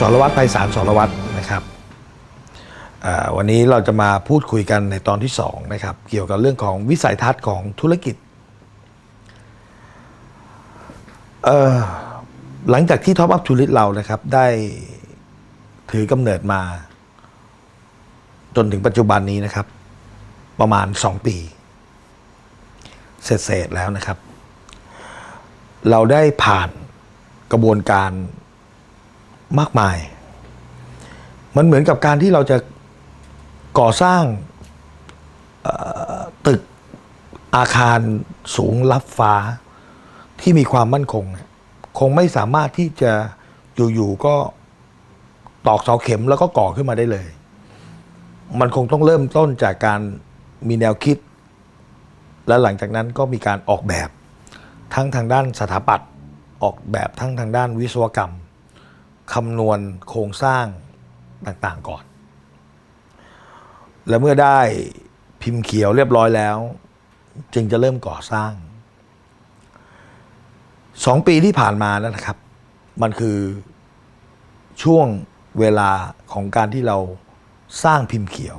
สรวัตรไพศาลสรวัตรนะครับวันนี้เราจะมาพูดคุยกันในตอนที่สองนะครับเกี่ยวกับเรื่องของวิสัยทัศน์ของธุรกิจหลังจากที่ท็อปอัพทูริสเรานะครับได้ถือกำเนิดมา จนถึงปัจจุบันนี้นะครับ ประมาณ 2 ปี เสร็จแล้วนะครับ เราได้ผ่านกระบวนการ มากมาย มันเหมือนกับการที่เราจะก่อสร้างตึกอาคารสูงลับฟ้าที่มีความมั่นคง คงไม่สามารถที่จะอยู่ๆก็ตอกเสาเข็มแล้วก็ก่อขึ้นมาได้เลย มันคงต้องเริ่มต้นจากการมีแนวคิด และหลังจากนั้นก็มีการออกแบบทั้งทางด้านสถาปัตย์ออกแบบทั้งทางด้านวิศวกรรม คำนวณโครงสร้างต่างๆก่อน และเมื่อได้พิมพ์เขียวเรียบร้อยแล้ว จึงจะเริ่มก่อสร้าง สองปีที่ผ่านมานั่นนะครับ มันคือช่วงเวลาของการที่เราสร้างพิมพ์เขียว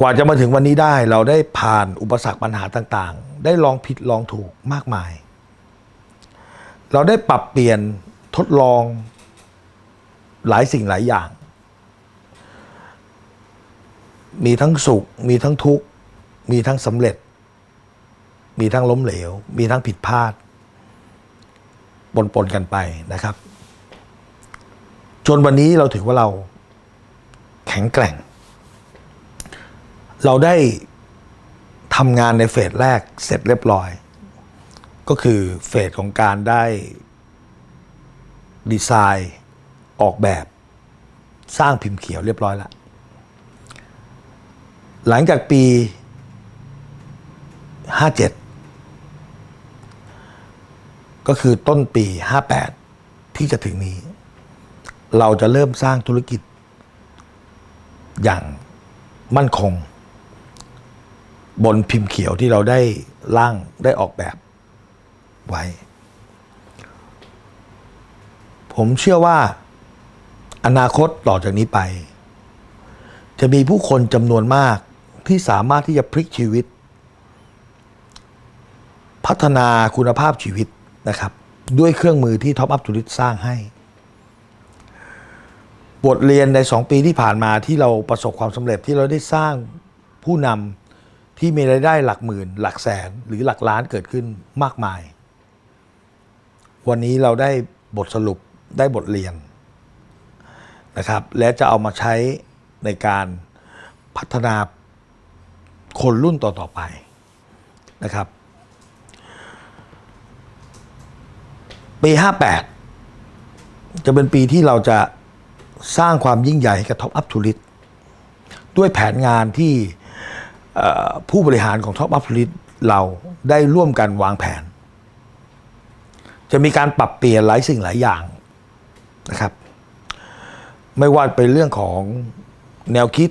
กว่าจะมาถึงวันนี้ได้เราได้ผ่านอุปสรรคปัญหาต่างๆ ได้ลองผิดลองถูกมากมาย เราได้ปรับเปลี่ยนทดลองหลายสิ่งหลายอย่าง มีทั้งสุข มีทั้งทุกข์ มีทั้งสำเร็จ มีทั้งล้มเหลว มีทั้งผิดพลาดปนๆกันไปนะครับ จนวันนี้เราถือว่าเราแข็งแกร่ง เราได้ทำงานในเฟสแรกเสร็จเรียบร้อย ก็คือเฟสของการได้ดีไซน์ออกแบบสร้างพิมพ์เขียวเรียบร้อยแล้วหลังจากปี 57 ก็คือต้นปี 58 ที่จะถึงนี้ เราจะเริ่มสร้างธุรกิจ อย่างมั่นคง บนพิมพ์เขียวที่เราได้ร่างได้ออกแบบ ไว้ ผมเชื่อว่า อนาคตต่อจากนี้ไป จะมีผู้คนจำนวนมากที่สามารถที่จะพลิกชีวิต พัฒนาคุณภาพชีวิตนะครับ ด้วยเครื่องมือที่ท็อปอัพ o ูริสสร้างให้ บทเรียนในสองปีที่ผ่านมาที่เราประสบความสำเร็จที่เราได้สร้างผู้นำที่มีรายได้หลักหมื่น หลักแสนหรือหลักล้านเกิดขึ้นมากมาย วันนี้เราได้บทสรุปได้บทเรียนนะครับ และจะเอามาใช้ในการพัฒนาคนรุ่นต่อๆไปนะครับ ปี 58 จะเป็นปีที่เราจะสร้างความยิ่งใหญ่ให้กับท็อปอัพทูริสด้วยแผนงานที่ผู้บริหารของท็อปอัพทูริสเราได้ร่วมกันวางแผน จะมีการปรับเปลี่ยนหลายสิ่งหลายอย่างนะครับ ไม่ว่าเป็นเรื่องของแนวคิด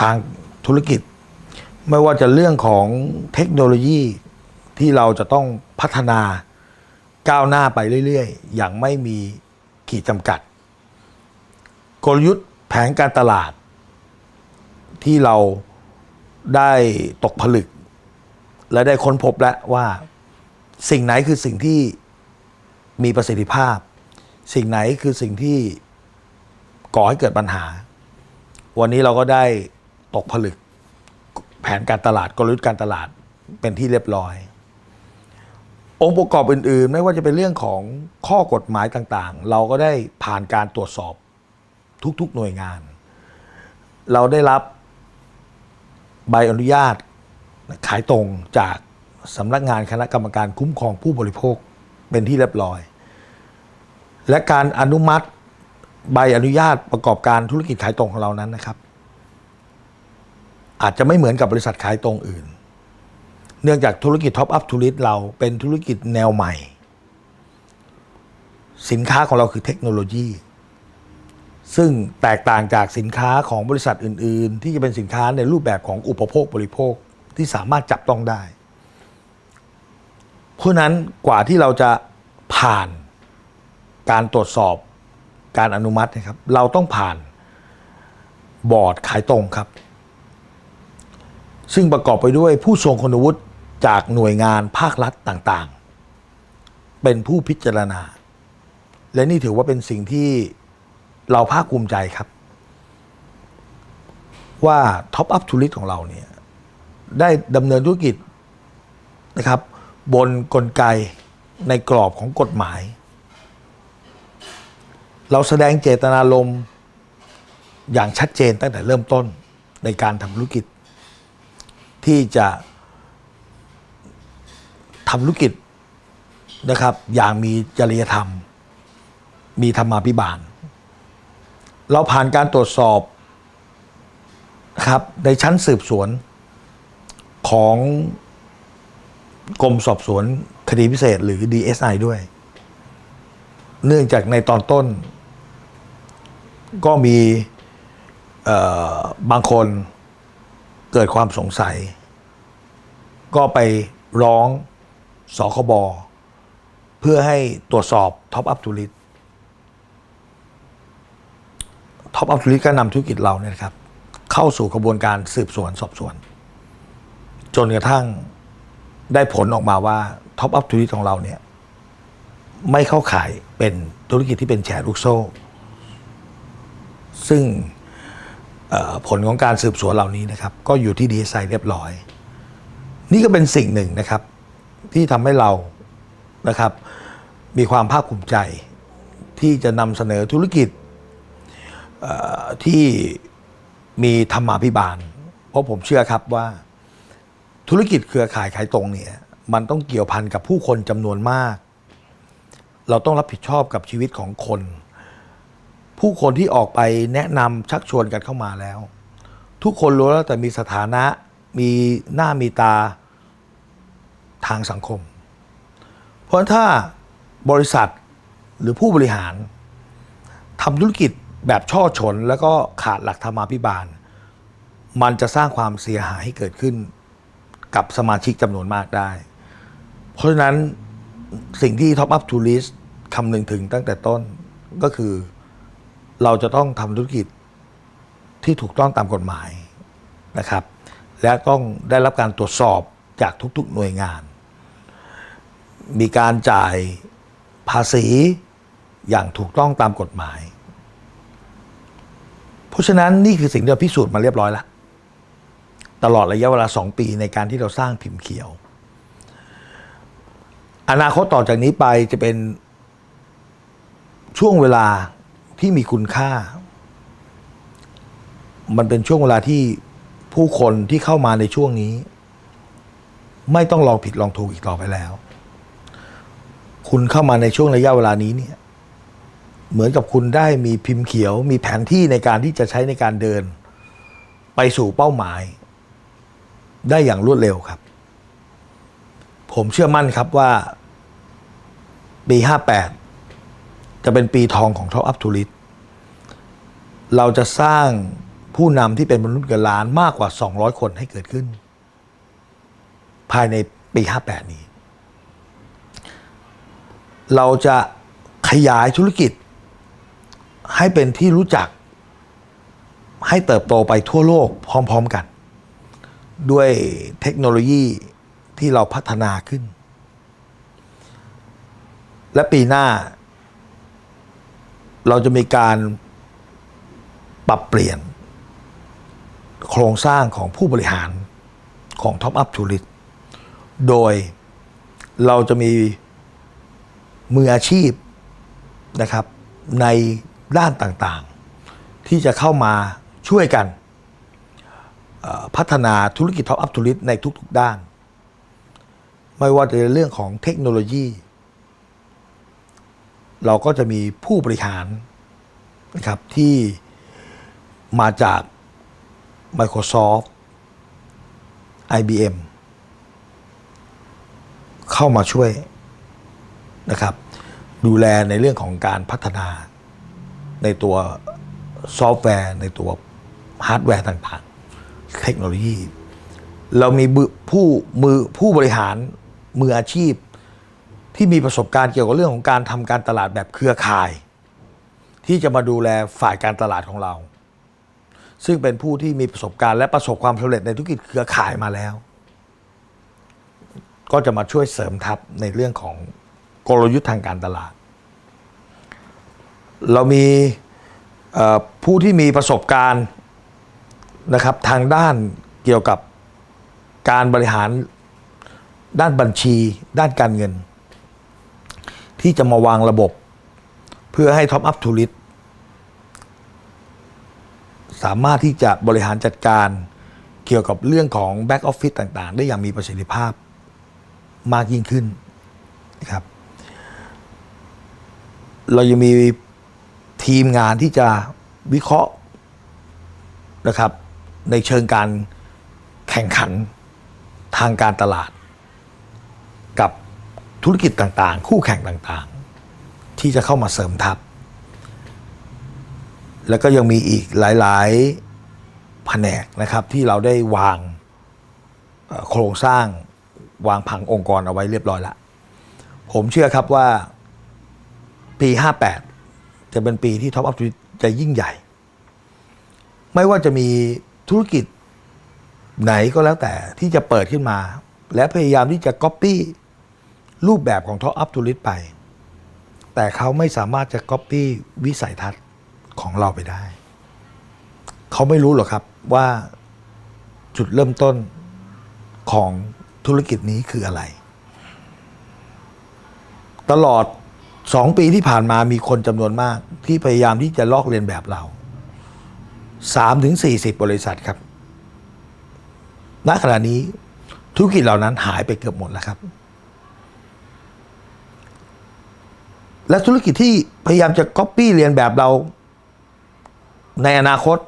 ทางธุรกิจ ไม่ว่าจะเรื่องของเทคโนโลยีที่เราจะต้องพัฒนาก้าวหน้าไปเรื่อยๆ อย่างไม่มีขีดจำกัด กลยุทธ์แผนการตลาด ที่เราได้ตกผลึก และได้ค้นพบแล้วว่า สิ่งไหนคือสิ่งที่มีประสิทธิภาพ สิ่งไหนคือสิ่งที่ก่อให้เกิดปัญหา วันนี้เราก็ได้ตกผลึก แผนการตลาดกลยุทธ์การตลาดเป็นที่เรียบร้อย องค์ประกอบอื่น ๆ ไม่ว่าจะเป็นเรื่องของข้อกฎหมายต่างๆ เราก็ได้ผ่านการตรวจสอบทุกๆหน่วยงาน เราได้รับใบอนุญาตขายตรงจาก สำนักงานคณะกรรมการคุ้มครองผู้บริโภคเป็นที่เรียบร้อย และการอนุมัติใบอนุญาตประกอบการธุรกิจขายตรงของเรานั้นนะครับ อาจจะไม่เหมือนกับบริษัทขายตรงอื่น เนื่องจากธุรกิจท็อปอัพทูริสเราเป็นธุรกิจแนวใหม่ สินค้าของเราคือเทคโนโลยี ซึ่งแตกต่างจากสินค้าของบริษัทอื่น ๆ ที่จะเป็นสินค้าในรูปแบบของอุปโภคบริโภคที่สามารถจับต้องได้ เพราะนั้นกว่าที่เราจะผ่านการตรวจสอบการอนุมัตินะครับ เราต้องผ่านบอร์ดขายตรงครับ ซึ่งประกอบไปด้วยผู้ทรงคุณวุฒิจากหน่วยงานภาครัฐต่างๆ เป็นผู้พิจารณา และนี่ถือว่าเป็นสิ่งที่เราภาคภูมิใจครับ ว่า Top Up t o u r i s t ของเราเนี่ยได้ดำเนินธุรกิจนะครับ บนกลไกในกรอบของกฎหมาย เราแสดงเจตนารมณ์อย่างชัดเจนตั้งแต่เริ่มต้นในการทำธุรกิจ ที่จะทำธุรกิจนะครับ อย่างมีจริยธรรม มีธรรมาภิบาล เราผ่านการตรวจสอบครับในชั้นสืบสวนของ กรมสอบสวนคดีพิเศษหรือ DSI ด้วย เนื่องจากในตอนต้น ก็มีบางคนเกิดความสงสัย ก็ไปร้องสคบเพื่อให้ตรวจสอบท็อปอัพทูริสท็อปอัพทูริสก็นำธุรกิจเราเนี่ยครับ เข้าสู่กระบวนการสืบสวนสอบสวน จนกระทั่ง ได้ผลออกมาว่าท็อปอัพธุรกิจของเราเนี่ยไม่เข้าขายเป็นธุรกิจที่เป็นแชร์ลูกโซ่ ซึ่งผลของการสืบสวนเหล่านี้นะครับ ก็อยู่ที่ดีไซน์เรียบร้อย นี่ก็เป็นสิ่งหนึ่งนะครับ ที่ทำให้เรานะครับ มีความภาคภูมิใจ ที่จะนำเสนอธุรกิจที่มีธรรมาภิบาล เพราะผมเชื่อครับว่า ธุรกิจเครือข่ายขายตรงเนี่ยมันต้องเกี่ยวพันกับผู้คนจำนวนมาก เราต้องรับผิดชอบกับชีวิตของคน ผู้คนที่ออกไปแนะนำชักชวนกันเข้ามาแล้ว ทุกคนรู้แล้วแต่มีสถานะมีหน้ามีตาทางสังคม เพราะฉะนั้นถ้าบริษัทหรือผู้บริหารทำธุรกิจแบบช่อฉน แล้วก็ขาดหลักธรรมาภิบาล มันจะสร้างความเสียหายให้เกิดขึ้น กับสมาชิกจำนวนมากได้ เพราะฉะนั้นสิ่งที่ Top Up to List คำนึงถึงตั้งแต่ต้นก็คือ เราจะต้องทำธุรกิจที่ถูกต้องตามกฎหมายนะครับ และต้องได้รับการตรวจสอบจากทุกๆหน่วยงาน มีการจ่ายภาษีอย่างถูกต้องตามกฎหมาย เพราะฉะนั้นนี่คือสิ่งที่เราพิสูจน์มาเรียบร้อยแล้ว ตลอดระยะเวลา 2 ปีในการที่เราสร้างพิมพ์เขียว อนาคตต่อจากนี้ไปจะเป็นช่วงเวลาที่มีคุณค่า มันเป็นช่วงเวลาที่ผู้คนที่เข้ามาในช่วงนี้ ไม่ต้องลองผิดลองถูกอีกต่อไปแล้ว คุณเข้ามาในช่วงระยะเวลานี้เนี่ยเหมือนกับคุณได้มีพิมพ์เขียว มีแผนที่ในการที่จะใช้ในการเดิน ไปสู่เป้าหมาย ได้อย่างรวดเร็วครับ ผมเชื่อมั่นครับว่าปี 58 จะเป็นปีทองของ Top Up Tourist เราจะสร้างผู้นำที่เป็นมนุษย์เกินล้านมากกว่า 200 คนให้เกิดขึ้น ภายในปี 58 นี้ เราจะขยายธุรกิจ ให้เป็นที่รู้จัก ให้เติบโตไปทั่วโลกพร้อม ๆ กัน ด้วยเทคโนโลยีที่เราพัฒนาขึ้น และปีหน้า เราจะมีการปรับเปลี่ยน โครงสร้างของผู้บริหารของ Top Up Tourist โดยเราจะมีมืออาชีพนะครับในด้านต่างๆ ที่จะเข้ามาช่วยกัน พัฒนาธุรกิจ Top Up Tourist ในทุกๆด้าน ไม่ว่าจะเป็นเรื่องของเทคโนโลยี เราก็จะมีผู้บริหารนะครับที่มาจาก Microsoft IBM เข้ามาช่วยนะครับ ดูแลในเรื่องของการพัฒนาในตัวซอฟต์แวร์ ในตัวฮาร์ดแวร์ต่างๆ เทคโนโลยี เรามีผู้มือผู้บริหารมืออาชีพ ที่มีประสบการณ์เกี่ยวกับเรื่องของการทำการตลาดแบบเครือข่าย ที่จะมาดูแลฝ่ายการตลาดของเรา ซึ่งเป็นผู้ที่มีประสบการณ์และประสบความสำเร็จในธุรกิจเครือข่ายมาแล้ว ก็จะมาช่วยเสริมทัพในเรื่องของกลยุทธ์ทางการตลาด เรามีผู้ที่มีประสบการณ์ นะครับทางด้านเกี่ยวกับการบริหารด้านบัญชี ด้านการเงิน ที่จะมาวางระบบ เพื่อให้ท็อปอัพทูริสสามารถที่จะบริหารจัดการเกี่ยวกับเรื่องของแบ็กออฟฟิศต่างๆ ได้อย่างมีประสิทธิภาพมากยิ่งขึ้นนะครับ เรายังมีทีมงานที่จะวิเคราะห์นะครับ ในเชิงการแข่งขันทางการตลาด กับธุรกิจต่างๆ คู่แข่งต่างๆ ที่จะเข้ามาเสริมทัพ แล้วก็ยังมีอีกหลายๆแผนกนะครับที่เราได้วางโครงสร้างวางผังองค์กรเอาไว้เรียบร้อยแล้วผมเชื่อครับว่าปี 58 จะเป็นปีที่ท็อปอัพจะยิ่งใหญ่ ไม่ว่าจะมี ธุรกิจไหนก็แล้วแต่ที่จะเปิดขึ้นมา และพยายามที่จะก๊อปปี้รูปแบบของท็อปอัพทูริสไป แต่เขาไม่สามารถจะก๊อปปี้วิสัยทัศน์ของเราไปได้ เขาไม่รู้หรอกครับว่าจุดเริ่มต้นของธุรกิจนี้คืออะไร ตลอดสองปีที่ผ่านมามีคนจำนวนมาก ที่พยายามที่จะลอกเลียนแบบเรา สามถึงสี่สิบบริษัทครับ ณ ขณะนี้ธุรกิจเหล่านั้นหายไปเกือบหมดแล้วครับ และธุรกิจที่พยายามจะก๊อปปี้เรียนแบบเรา ในอนาคต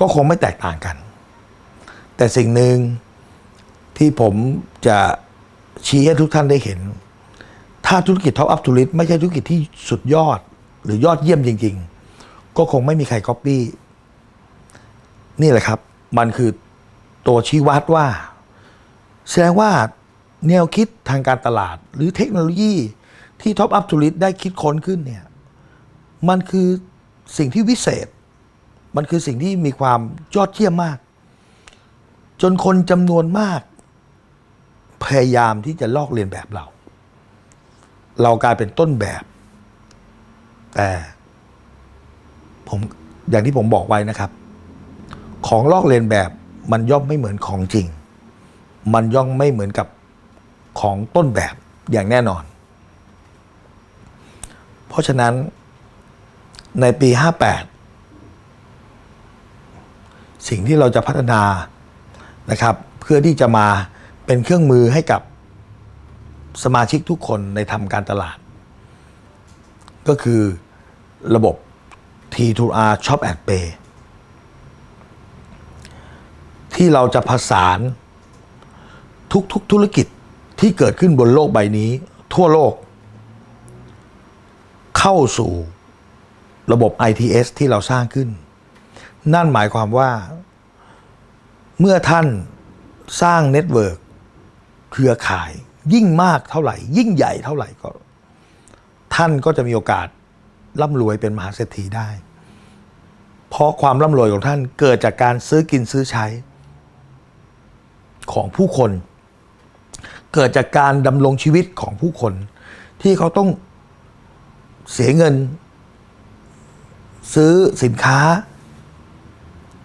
ก็คงไม่แตกต่างกัน แต่สิ่งหนึ่งที่ผมจะชี้ให้ทุกท่านได้เห็น ถ้าธุรกิจท็อปอัพทูริสไม่ใช่ธุรกิจที่สุดยอด หรือยอดเยี่ยมจริง ๆ ก็คงไม่มีใครก๊อปปี้นี่แหละครับ มันคือตัวชี้วัดว่า แสดงว่าแนวคิดทางการตลาด หรือเทคโนโลยีที่ท็อปอัพทูริสได้คิดค้นขึ้นเนี่ย มันคือสิ่งที่วิเศษ มันคือสิ่งที่มีความยอดเยี่ยมมาก จนคนจำนวนมาก พยายามที่จะลอกเลียนแบบเรา เรากลายเป็นต้นแบบ แต่ ผมอย่างที่ผมบอกไว้นะครับ ของลอกเลียนแบบมันย่อมไม่เหมือนของจริง มันย่อมไม่เหมือนกับของต้นแบบอย่างแน่นอน เพราะฉะนั้นในปี 58 สิ่งที่เราจะพัฒนานะครับ เพื่อที่จะมาเป็นเครื่องมือให้กับสมาชิกทุกคนในทำการตลาด ก็คือระบบ T2R Shop and Pay ที่เราจะผสานทุกๆธุรกิจที่เกิดขึ้นบนโลกใบนี้ ทั่วโลก เข้าสู่ระบบ ITS ที่เราสร้างขึ้น นั่นหมายความว่า เมื่อท่านสร้างเน็ตเวิร์กเครือข่ายยิ่งมากเท่าไหร่ ยิ่งใหญ่เท่าไหร่ก็ ท่านก็จะมีโอกาสร่ำรวยเป็นมหาเศรษฐีได้ เพราะความร่ำรวยของท่านเกิดจากการซื้อกินซื้อใช้ ของผู้คน เกิดจากการดำรงชีวิตของผู้คน ที่เขาต้องเสียเงิน ซื้อสินค้า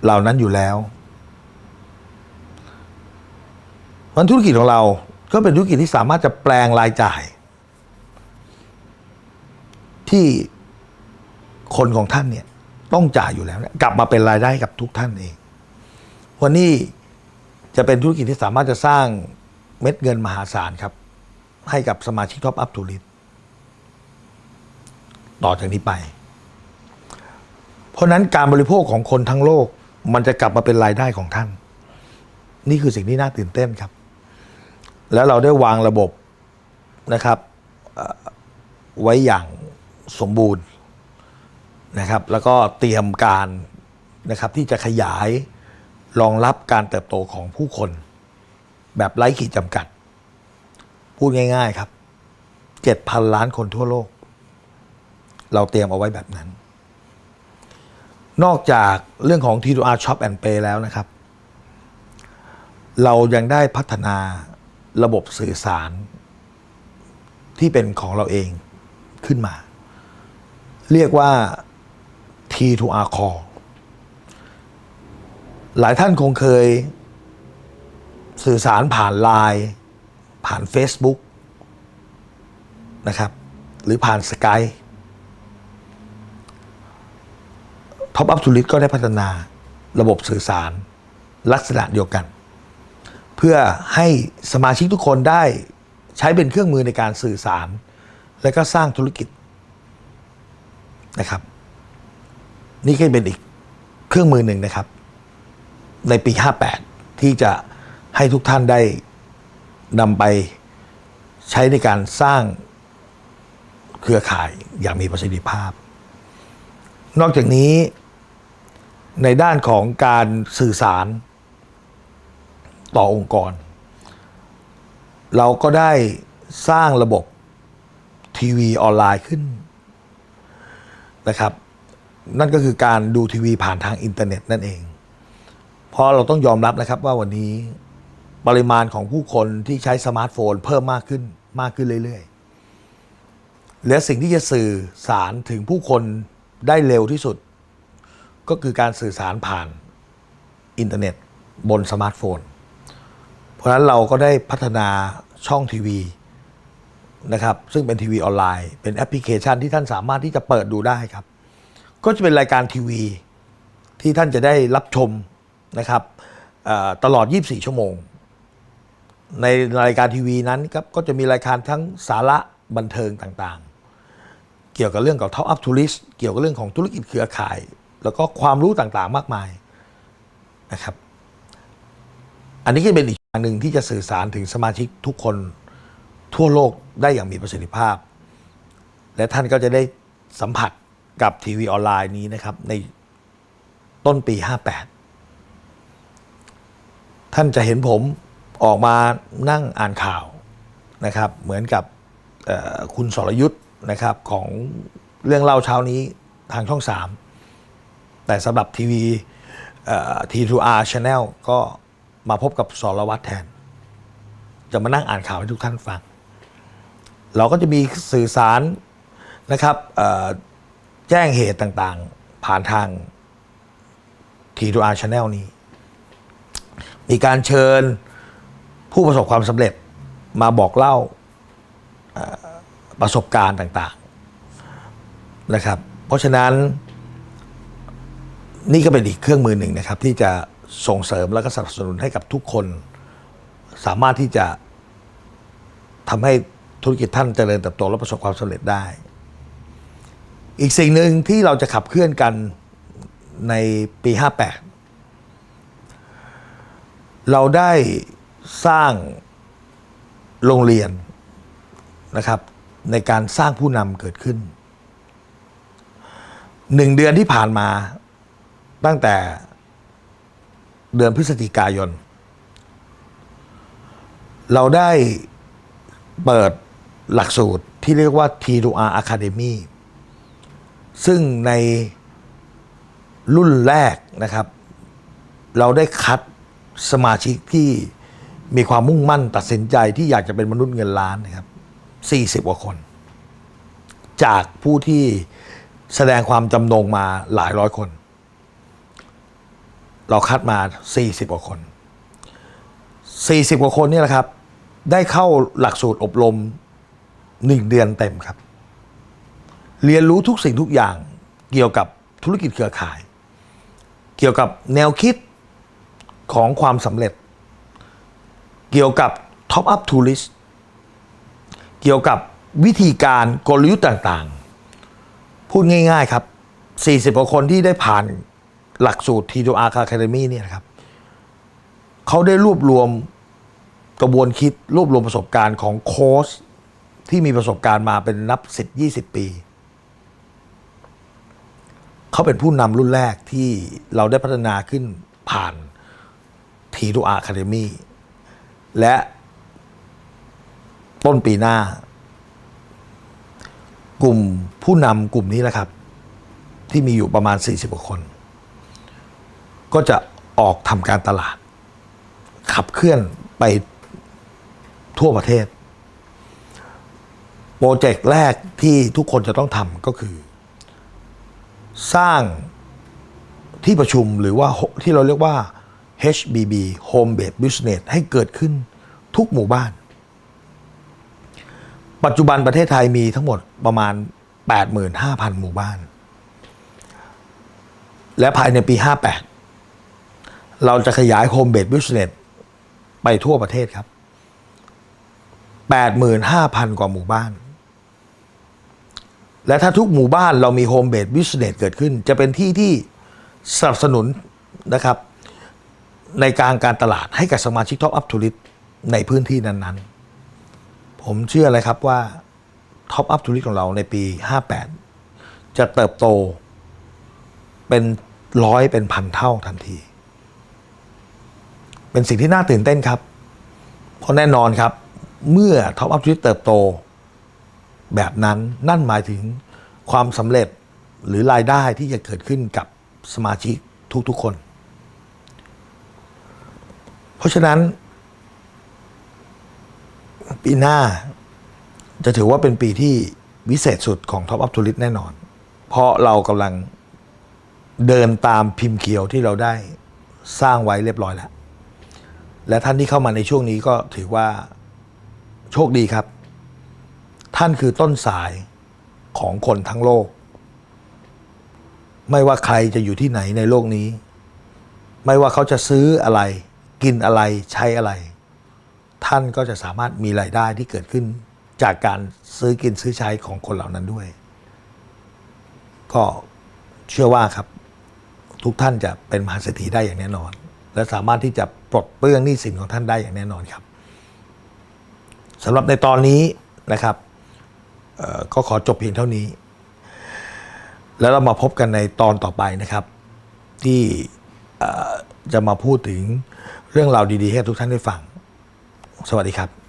เหล่านั้นอยู่แล้วมันธุรกิจของเราก็เป็นธุรกิจที่สามารถจะแปลงรายจ่าย ที่คนของท่านเนี่ย ต้องจ่ายอยู่แล้วนะกลับมาเป็นรายได้กับทุกท่านเองวันนี้จะเป็นธุรกิจที่สามารถจะสร้างเม็ดเงินมหาศาลครับ ให้กับสมาชิกท็อปอัพทูริสต่อจากนี้ไป เพราะนั้นการบริโภคของคนทั้งโลก มันจะกลับมาเป็นรายได้ของท่าน นี่คือสิ่งที่น่าตื่นเต้นครับ แล้วเราได้วางระบบนะครับไว้อย่างสมบูรณ์ นะครับ แล้วก็เตรียมการนะครับที่จะขยายรองรับการเติบโตของผู้คน แบบไร้ขีดจำกัด พูดง่าย ๆครับเจ็ดพันล้านคนทั่วโลก เราเตรียมเอาไว้แบบนั้น นอกจากเรื่องของ T2R Shop and Pay แล้วนะครับ เรายังได้พัฒนาระบบสื่อสาร ที่เป็นของเราเองขึ้นมา เรียกว่า T2R Call หลายท่านคงเคยสื่อสารผ่านไลน์ผ่าน Facebook นะครับ หรือผ่านสกายท็อปอัพทูลิตก็ได้พัฒนาระบบสื่อสารลักษณะเดียวกัน เพื่อให้สมาชิกทุกคนได้ใช้เป็นเครื่องมือในการสื่อสาร และก็สร้างธุรกิจนะครับ นี่ก็เป็นอีกเครื่องมือหนึ่งนะครับ ในปี 58 ที่จะให้ทุกท่านได้นำไปใช้ในการสร้างเครือข่ายอย่างมีประสิทธิภาพ นอกจากนี้ในด้านของการสื่อสารต่อองค์กร เราก็ได้สร้างระบบทีวีออนไลน์ขึ้นนะครับ นั่นก็คือการดูทีวีผ่านทางอินเทอร์เน็ตนั่นเอง เพราะเราต้องยอมรับนะครับว่าวันนี้ปริมาณของผู้คนที่ใช้สมาร์ทโฟน เพิ่มมากขึ้นมากขึ้นเรื่อยๆ และสิ่งที่จะสื่อสารถึงผู้คนได้เร็วที่สุด ก็คือการสื่อสารผ่านอินเทอร์เน็ตบนสมาร์ทโฟน เพราะฉะนั้นเราก็ได้พัฒนาช่องทีวีนะครับซึ่งเป็นทีวีออนไลน์ เป็นแอปพลิเคชันที่ท่านสามารถที่จะเปิดดูได้ครับ ก็จะเป็นรายการทีวี ที่ท่านจะได้รับชมนะครับตลอด 24 ชั่วโมง ในรายการทีวีนั้นครับก็จะมีรายการทั้งสาระบันเทิงต่างๆ เกี่ยวกับเรื่องของ Top Up Tourist เกี่ยวกับเรื่องของธุรกิจเครือข่าย แล้วก็ความรู้ต่างๆมากมายนะครับ อันนี้ก็เป็นอีกอย่างหนึ่งที่จะสื่อสารถึงสมาชิกทุกคนทั่วโลกได้อย่างมีประสิทธิภาพ และท่านก็จะได้สัมผัส กับทีวีออนไลน์นี้นะครับ ในต้นปี 58 ท่านจะเห็นผมออกมานั่งอ่านข่าวนะครับ เหมือนกับคุณสรยุทธ์นะครับของเรื่องเล่าเช้านี้ทางช่อง 3 แต่สำหรับทีวีทีทูอาร์ชาแนลก็มาพบกับสรวัตรแทน จะมานั่งอ่านข่าวให้ทุกท่านฟัง เราก็จะมีสื่อสารนะครับ แจ้งเหตุต่างๆ ผ่านทาง T2R Channel นี้ มีการเชิญผู้ประสบความสำเร็จมาบอกเล่าประสบการณ์ต่างๆนะครับ เพราะฉะนั้น นี่ก็เป็นอีกเครื่องมือหนึ่งนะครับ ที่จะส่งเสริมและก็สนับสนุนให้กับทุกคน สามารถที่จะทำให้ธุรกิจท่านเจริญเติบโตและประสบความสำเร็จได้ อีกสิ่งหนึ่งที่เราจะขับเคลื่อนกันในปี 58 เราได้สร้างโรงเรียนนะครับ ในการสร้างผู้นำเกิดขึ้นหนึ่งเดือนที่ผ่านมาตั้งแต่เดือนพฤศจิกายน เราได้เปิดหลักสูตรที่เรียกว่า T2R Academy ซึ่งในรุ่นแรกนะครับ เราได้คัดสมาชิกที่มีความมุ่งมั่นตัดสินใจที่อยากจะเป็นมนุษย์เงินล้านนะครับ 40 กว่าคน จากผู้ที่แสดงความจำนงมาหลายร้อยคน เราคัดมา 40 กว่าคน 40 กว่าคนนี่แหละครับ ได้เข้าหลักสูตรอบรม 1 เดือนเต็มครับ เรียนรู้ทุกสิ่งทุกอย่างเกี่ยวกับธุรกิจเครือข่าย เกี่ยวกับแนวคิดของความสำเร็จ เกี่ยวกับ Top Up Tourist เกี่ยวกับวิธีการกลยุทธ์ต่างๆ พูดง่ายๆครับ 40กว่าคนที่ได้ผ่านหลักสูตร T2R Academy เนี่ยนะครับเขาได้รวบรวมกระบวนคิดรวบรวมประสบการณ์ของโค้ชที่มีประสบการณ์มาเป็นนับสิบยี่สิบปี เขาเป็นผู้นำรุ่นแรกที่เราได้พัฒนาขึ้นผ่าน T2R Academy และต้นปีหน้า กลุ่มผู้นำกลุ่มนี้แหละครับ ที่มีอยู่ประมาณ 40กว่าคน ก็จะออกทำการตลาด ขับเคลื่อนไปทั่วประเทศ โปรเจกต์แรกที่ทุกคนจะต้องทำก็คือ สร้างที่ประชุมหรือว่าที่เราเรียกว่า HBB Home Based Business ให้เกิดขึ้นทุกหมู่บ้าน ปัจจุบันประเทศไทยมีทั้งหมดประมาณ 85,000 หมู่บ้าน และภายในปี 58 เราจะขยาย Home Based Business ไปทั่วประเทศครับ 85,000 กว่าหมู่บ้าน และถ้าทุกหมู่บ้านเรามี Home Based Business เกิดขึ้น จะเป็นที่ที่สนับสนุนนะครับ ในการการตลาดให้กับสมาชิก Top Up Tourist ในพื้นที่นั้นๆ ผมเชื่อเลยครับว่า Top Up Tourist ของเราในปี 58 จะเติบโตเป็นร้อยเป็นพันเท่าทันที เป็นสิ่งที่น่าตื่นเต้นครับ เพราะแน่นอนครับ เมื่อ Top Up Tourist เติบโต แบบนั้นนั่นหมายถึงความสำเร็จหรือรายได้ที่จะเกิดขึ้นกับสมาชิกทุกๆคน เพราะฉะนั้น ปีหน้าจะถือว่าเป็นปีที่วิเศษสุดของ Top Up Tourist แน่นอน เพราะเรากำลังเดินตามพิมพ์เขียวที่เราได้สร้างไว้เรียบร้อยแล้ว และท่านที่เข้ามาในช่วงนี้ก็ถือว่าโชคดีครับ ท่านคือต้นสายของคนทั้งโลก ไม่ว่าใครจะอยู่ที่ไหนในโลกนี้ ไม่ว่าเขาจะซื้ออะไร กินอะไรใช้อะไร ท่านก็จะสามารถมีรายได้ที่เกิดขึ้น จากการซื้อกินซื้อใช้ของคนเหล่านั้นด้วย ก็เชื่อว่าครับ ทุกท่านจะเป็นมหาเศรษฐีได้อย่างแน่นอน และสามารถที่จะปลดเปลื้องหนี้สินของท่านได้อย่างแน่นอนครับสำหรับในตอนนี้นะครับ ก็ขอจบเพียงเท่านี้ แล้วเรามาพบกันในตอนต่อไปนะครับ ที่จะมาพูดถึงเรื่องราวดีๆ ให้ทุกท่านได้ฟัง สวัสดีครับ